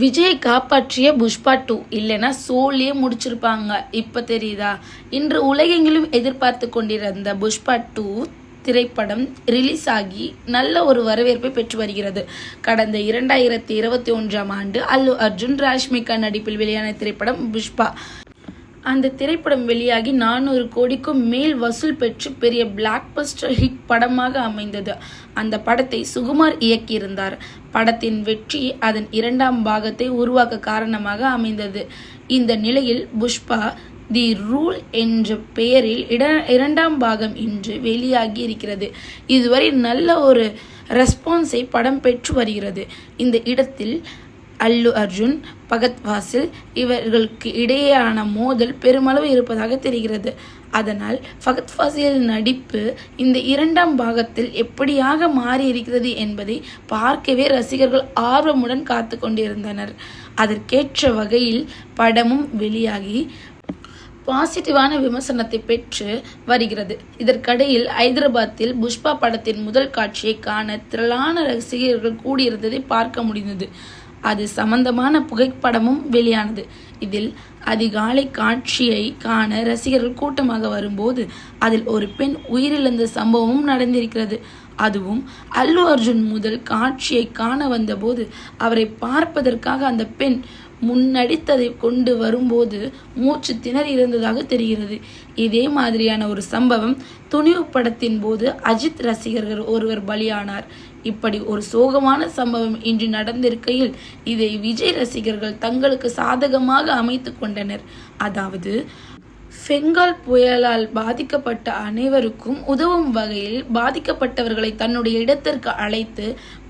விஜயை காப்பாற்றிய புஷ்பா டூ இல்லைன்னா சோலியே முடிச்சிருப்பாங்க. இப்போ தெரியுதா? இன்று உலகெங்கிலும் எதிர்பார்த்து கொண்டிருந்த புஷ்பா டூ திரைப்படம் ரிலீஸ் ஆகி நல்ல ஒரு வரவேற்பை பெற்று வருகிறது. கடந்த இரண்டாயிரத்தி இருபத்தி ஒன்றாம் ஆண்டு அல்லு அர்ஜுன் ராஷ்மிகா நடிப்பில் வெளியான திரைப்படம் புஷ்பா. அந்த திரைப்படம் வெளியாகி நானூறு கோடிக்கும் மேல் வசூல் பெற்று பெரிய பிளாக் பஸ்டர் ஹிட் படமாக அமைந்தது. அந்த படத்தை சுகுமார் இயக்கியிருந்தார். படத்தின் வெற்றி அதன் இரண்டாம் பாகத்தை உருவாக்க காரணமாக அமைந்தது. இந்த நிலையில் புஷ்பா தி ரூல் என்ற பெயரில் இட இரண்டாம் பாகம் இன்று வெளியாகி இருக்கிறது இதுவரை நல்ல ஒரு ரெஸ்பான்ஸை படம் பெற்று வருகிறது. இந்த இடத்தில் அல்லு அர்ஜுன் பகத் வாசில் இவர்களுக்கு இடையேயான மோதல் பெருமளவு இருப்பதாக தெரிகிறது. அதனால் ஃபகத் ஃபாசில் நடிப்பு இந்த இரண்டாம் பாகத்தில் எப்படியாக மாறி இருக்கிறது என்பதை பார்க்கவே ரசிகர்கள் ஆர்வமுடன் காத்து கொண்டிருந்தனர். அதற்கேற்ற வகையில் படமும் வெளியாகி பாசிட்டிவான விமர்சனத்தை பெற்று வருகிறது. இதற்கிடையில் ஐதராபாத்தில் புஷ்பா படத்தின் முதல் காட்சியை காண திரளான ரசிகர்கள் கூடியிருந்ததை பார்க்க முடிந்தது. அது சம்பந்தமான புகைப்படமும் வெளியானது. இதில் அதிகாலை காட்சியை காண ரசிகர்கள் கூட்டமாக வரும்போது அதில் ஒரு பெண் உயிரிழந்த சம்பவமும் நடந்திருக்கிறது. அதுவும் அல்லு அர்ஜுன் முதல் காட்சியை காண வந்தபோது அவரை பார்ப்பதற்காக அந்த பெண் முன்னடித்ததை கொண்டு வரும்போது மூச்சு திணறி இருந்ததாக தெரிகிறது. இதே மாதிரியான ஒரு சம்பவம் துணிவு படத்தின் போது அஜித் ரசிகர்கள் ஒருவர் பலியானார். இப்படி ஒரு சோகமான சம்பவம் இன்று நடந்திருக்கையில் இதை விஜய் ரசிகர்கள் தங்களுக்கு சாதகமாக அமைத்து கொண்டனர். அதாவது பெங்கால் புயலால் பாதிக்கப்பட்ட அனைவருக்கும் உதவும் வகையில் பாதிக்கப்பட்டவர்களை தன்னுடைய இடத்திற்கு அழைத்து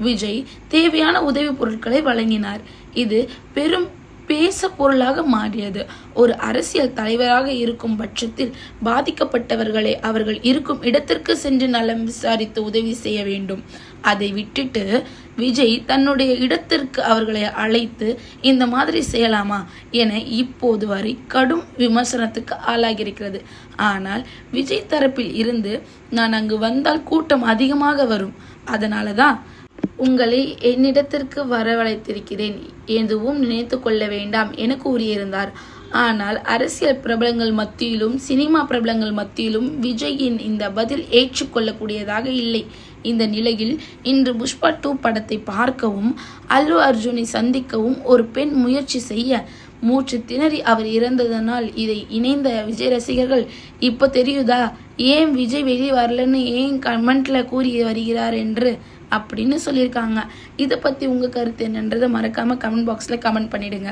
விஜய் தேவையான உதவி பொருட்களை வழங்கினார். இது பெரும் பேச பொருளாக மாறியது. ஒரு அரசியல் தலைவராக இருக்கும் பட்சத்தில் பாதிக்கப்பட்டவர்களை அவர்கள் இருக்கும் இடத்திற்கு சென்று நலம் விசாரித்து உதவி செய்ய வேண்டும். அதை விட்டுட்டு விஜய் தன்னுடைய இடத்திற்கு அவர்களை அழைத்து இந்த மாதிரி செய்யலாமா? என இப்போது வரை கடும் விமர்சனத்துக்கு ஆளாகியிருக்கிறது. ஆனால் விஜய் தரப்பில் இருந்து நான் அங்கு வந்தால் கூட்டம் அதிகமாக வரும். அதனால தான் உங்களை என்னிடத்திற்கு வரவழைத்திருக்கிறேன் எதுவும் நினைத்து கொள்ள வேண்டாம் என கூறியிருந்தார். ஆனால் அரசியல் பிரபலங்கள் மத்தியிலும் சினிமா பிரபலங்கள் மத்தியிலும் விஜயின் இந்த பதில் ஏற்றுக்கொள்ளக்கூடியதாக இல்லை. இந்த நிலையில் இன்று புஷ்பா டூ படத்தை பார்க்கவும் அல்லு அர்ஜுனை சந்திக்கவும் ஒரு பெண் முயற்சி செய்ய மூச்சு திணறி அவர் இறந்ததனால் இதை இணைந்த விஜய் ரசிகர்கள் இப்போ தெரியுதா? ஏன் விஜய் வெளியே வரலன்னு ஏன் கமெண்ட்ல கூறி வருகிறார் என்று அப்படின்னு சொல்லியிருக்காங்க. இதை பற்றி உங்கள் கருத்து என்னன்றதை மறக்காமல் கமெண்ட் பாக்ஸில் கமெண்ட் பண்ணிடுங்க.